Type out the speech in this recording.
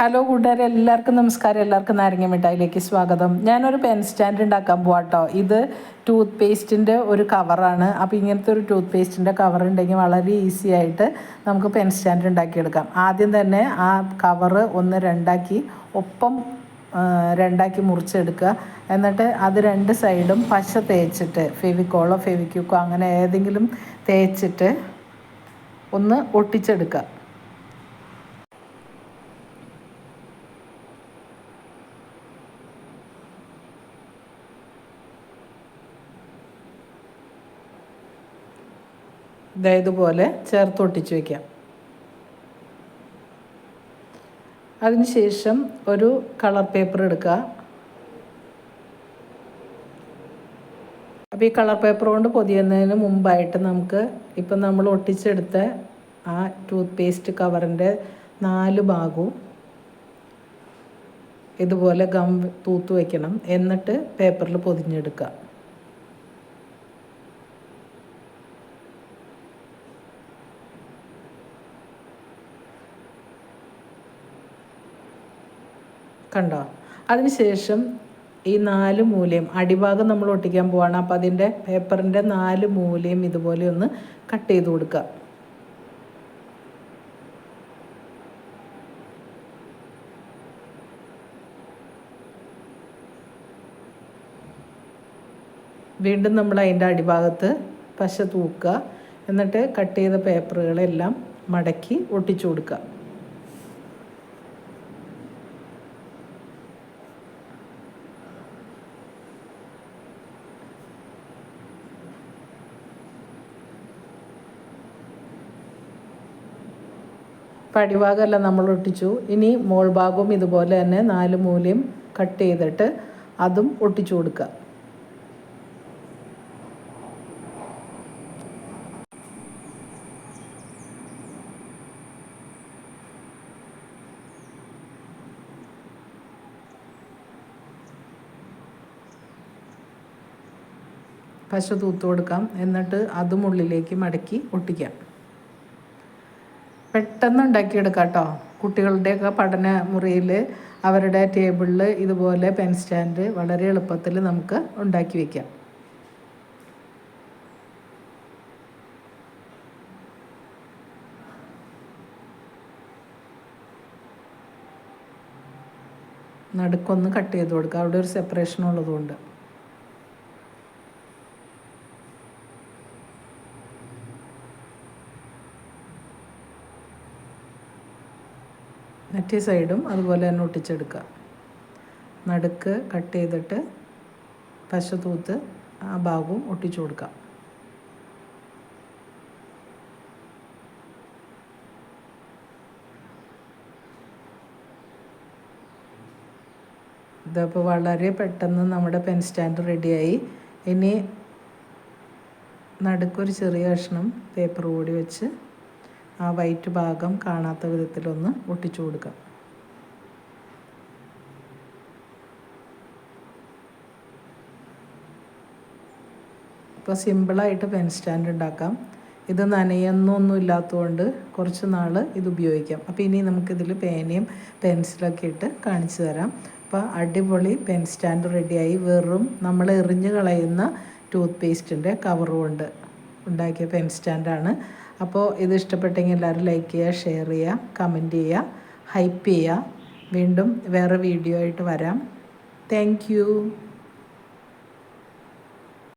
Hello കൂട്ടുകാരെ. എല്ലാവർക്കും നമസ്കാരം. എല്ലാവർക്കും നാരങ്ങ മിഠായിലേക്ക് സ്വാഗതം. ഞാനൊരു പെൻ സ്റ്റാൻഡ് ഉണ്ടാക്കാൻ പോവാട്ടോ. ഇത് ടൂത്ത് പേസ്റ്റിന്റെ ഒരു കവറാണ് അപ്പോൾ ഇങ്ങനത്തെ ഒരു ടൂത്ത് പേസ്റ്റിന്റെ കവർ ഉണ്ടെങ്കിൽ വളരെ ഈസി ആയിട്ട് നമുക്ക് പെൻ സ്റ്റാൻഡ് ഉണ്ടാക്കിയെടുക്കാം. ആദ്യം തന്നെ ആ കവറ് ഒന്ന് രണ്ടാക്കി ഒപ്പം രണ്ടാക്കി മുറിച്ചെടുക്കുക. എന്നിട്ട് അത് രണ്ട് സൈഡും പശ തേച്ചിട്ട് ഫെവിക്കോളോ ഫെവിക്യൂക്കോ അങ്ങനെ ഏതെങ്കിലും തേച്ചിട്ട് ഒന്ന് ഒട്ടിച്ചെടുക്കുക. ദേ ഇതുപോലെ ചേർത്ത് ഒട്ടിച്ച് വയ്ക്കാം അതിനുശേഷം ഒരു കളർ പേപ്പർ എടുക്കുക. അപ്പോൾ ഈ കളർ പേപ്പർ കൊണ്ട് പൊതിയുന്നതിന് മുമ്പായിട്ട് നമുക്ക് ഇപ്പം നമ്മൾ ഒട്ടിച്ചെടുത്ത ആ ടൂത്ത് പേസ്റ്റ് കവറിന്റെ നാല് ഭാഗവും ഇതുപോലെ ഗം തൂത്ത് വയ്ക്കണം എന്നിട്ട് പേപ്പറിൽ പൊതിഞ്ഞെടുക്കുക. കണ്ടോ? അതിനുശേഷം ഈ നാല് മൂലയും അടിഭാഗം നമ്മൾ ഒട്ടിക്കാൻ പോവാണ്. അപ്പോൾ അതിന്റെ പേപ്പറിന്റെ നാല് മൂലയും ഇതുപോലെ ഒന്ന് കട്ട് ചെയ്ത് കൊടുക്കുക. വീണ്ടും നമ്മൾ അതിന്റെ അടിഭാഗത്ത് പശ തൂക്കുക. എന്നിട്ട് കട്ട് ചെയ്ത പേപ്പറുകളെല്ലാം മടക്കി ഒട്ടിച്ചു കൊടുക്കുക. പടിഭാഗമല്ല നമ്മൾ ഒട്ടിച്ചു. ഇനി മോൾ ഭാഗവും ഇതുപോലെ തന്നെ നാല് മൂലയും കട്ട് ചെയ്തിട്ട് അതും ഒട്ടിച്ചു കൊടുക്കുക പശ തൂത്ത് കൊടുക്കാം. എന്നിട്ട് അതും ഉള്ളിലേക്ക് മടക്കി ഒട്ടിക്കാം. പെട്ടെന്ന് ഉണ്ടാക്കിയെടുക്കാം കേട്ടോ കുട്ടികളുടെയൊക്കെ പഠന മുറിയിൽ അവരുടെ ടേബിളിൽ ഇതുപോലെ പെൻ സ്റ്റാൻഡ് വളരെ എളുപ്പത്തിൽ നമുക്ക് ഉണ്ടാക്കി വയ്ക്കാം നടുക്കൊന്ന് കട്ട് ചെയ്ത് കൊടുക്കുക. അവിടെ ഒരു സെപ്പറേഷൻ ഉള്ളതുകൊണ്ട്. മറ്റേ സൈഡും അതുപോലെ തന്നെ ഒട്ടിച്ചെടുക്കുക. നടുക്ക് കട്ട് ചെയ്തിട്ട് പശ തൂത്ത് ആ ഭാഗവും ഒട്ടിച്ചു കൊടുക്കാം ഇതപ്പോൾ വളരെ പെട്ടെന്ന് നമ്മുടെ പെൻ സ്റ്റാൻഡ് റെഡിയായി ഇനി നടുക്കൊരു ചെറിയ കഷ്ണം പേപ്പർ കൂടി വെച്ച് ആ വൈറ്റ് ഭാഗം കാണാത്ത വിധത്തിലൊന്ന് ഒട്ടിച്ചു കൊടുക്കാം. ഇപ്പോൾ സിമ്പിളായിട്ട് പെൻ സ്റ്റാൻഡ് ഉണ്ടാക്കാം. ഇത് നനയൊന്നൊന്നും ഇല്ലാത്തതുകൊണ്ട് കുറച്ച് നാൾ ഇത് ഉപയോഗിക്കാം. അപ്പോൾ ഇനി നമുക്കിതിൽ പേനയും പെൻസിലൊക്കെ ഇട്ട് കാണിച്ചു തരാം. അപ്പോൾ അടിപൊളി പെൻ സ്റ്റാൻഡ് റെഡിയായി വെറും നമ്മൾ എറിഞ്ഞ് കളയുന്ന ടൂത്ത് പേസ്റ്റിന്റെ കവറുകൊണ്ട് ഉണ്ടാക്കിയ പെൻ സ്റ്റാൻഡാണ് അപ്പോൾ ഇത് ഇഷ്ടപ്പെട്ടെങ്കിൽ എല്ലാവരും ലൈക്ക് ചെയ്യുക ഷെയർ ചെയ്യുക കമന്റ് ചെയ്യുക ഹൈപ്പ് ചെയ്യുക. വീണ്ടും വേറെ വീഡിയോ ആയിട്ട് വരാം. താങ്ക്